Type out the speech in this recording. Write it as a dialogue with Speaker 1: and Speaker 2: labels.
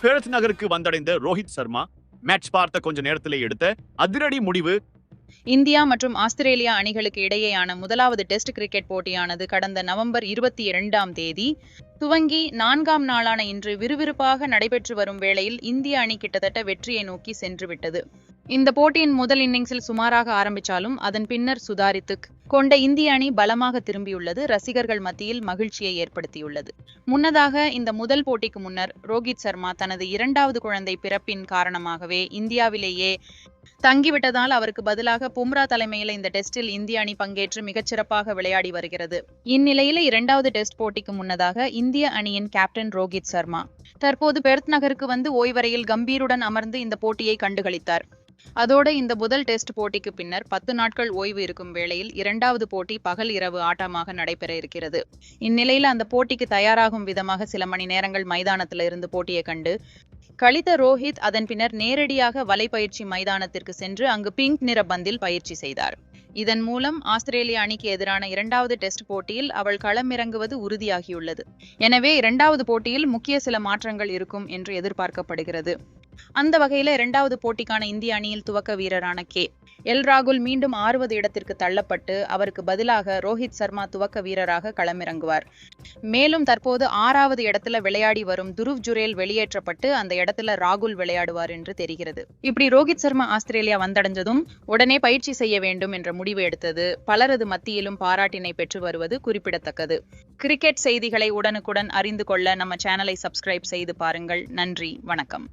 Speaker 1: Perth நகருக்கு வந்தடைந்த Rohit Sharma match பார்த்த கொஞ்ச நேரத்திலே எடுத்த அதிரடி முடிவு.
Speaker 2: இந்தியா மற்றும் ஆஸ்திரேலியா அணிகளுக்கு இடையேயான முதலாவது டெஸ்ட் கிரிக்கெட் போட்டியானது கடந்த நவம்பர் இருபத்தி இரண்டாம் தேதி. துவங்கி நான்காம் நாளான இன்று விறுவிறுப்பாக நடைபெற்று வரும் வேளையில் இந்திய அணி கிட்டத்தட்ட வெற்றியை நோக்கி சென்றுவிட்டது. இந்த போட்டியின் முதல் இன்னிங்ஸில் சுமாராக ஆரம்பித்தாலும் அதன் பின்னர் சுதாரித்து கொண்ட இந்திய அணி பலமாக திரும்பியுள்ளது. ரசிகர்கள் மத்தியில் மகிழ்ச்சியை ஏற்படுத்தியுள்ளது. முன்னதாக இந்த முதல் போட்டிக்கு முன்னர் ரோஹித் சர்மா தனது இரண்டாவது குழந்தை பிறப்பின் காரணமாகவே இந்தியாவிலேயே தங்கிவிட்டதால் அவருக்கு பதிலாக பும்ரா தலைமையில் இந்த டெஸ்டில் இந்திய அணி பங்கேற்று மிகச்சிறப்பாக விளையாடி வருகிறது. இந்நிலையில் இரண்டாவது டெஸ்ட் போட்டிக்கு முன்னதாக இந்திய அணியின் கேப்டன் ரோஹித் சர்மா தற்போது பெர்த் நகருக்கு வந்து ஓய்வறையில் கம்பீருடன் அமர்ந்து இந்த போட்டியை கண்டுகளித்தார். அதோடு இந்த முதல் டெஸ்ட் போட்டிக்கு பின்னர் பத்து நாட்கள் ஓய்வு இருக்கும் வேளையில் இரண்டாவது போட்டி பகல் இரவு ஆட்டமாக நடைபெற இருக்கிறது. இந்நிலையில் அந்த போட்டிக்கு தயாராகும் விதமாக சில மணி நேரங்கள் மைதானத்தில் இருந்து போட்டியை கண்டு கழித்த ரோஹித் அதன் பின்னர் நேரடியாக வலைப்பயிற்சி மைதானத்திற்கு சென்று அங்கு பிங்க் நிற பந்தில் பயிற்சி செய்தார். இதன் மூலம் ஆஸ்திரேலிய அணிக்கு எதிரான இரண்டாவது டெஸ்ட் போட்டியில் அவள் களமிறங்குவது உறுதியாகியுள்ளது. எனவே இரண்டாவது போட்டியில் முக்கிய சில மாற்றங்கள் இருக்கும் என்று எதிர்பார்க்கப்படுகிறது. அந்த வகையில இரண்டாவது போட்டிக்கான இந்திய அணியில் துவக்க வீரரான கே. எல். ராகுல் மீண்டும் ஆறுவது இடத்திற்கு தள்ளப்பட்டு அவருக்கு பதிலாக ரோஹித் சர்மா துவக்க வீரராக களமிறங்குவார். மேலும் தற்போது ஆறாவது இடத்துல விளையாடி வரும் துருவ் ஜுரேல் வெளியேற்றப்பட்டு அந்த இடத்துல ராகுல் விளையாடுவார் என்று தெரிகிறது. இப்படி ரோஹித் சர்மா ஆஸ்திரேலியா வந்தடைஞ்சதும் உடனே பயிற்சி செய்ய வேண்டும் என்ற முடிவு எடுத்தது. பலரது மத்தியிலும் பாராட்டினை பெற்று வருவது குறிப்பிடத்தக்கது. கிரிக்கெட் செய்திகளை உடனுக்குடன் அறிந்து கொள்ள நம்ம சேனலை சப்ஸ்கிரைப் செய்து பாருங்கள். நன்றி வணக்கம்.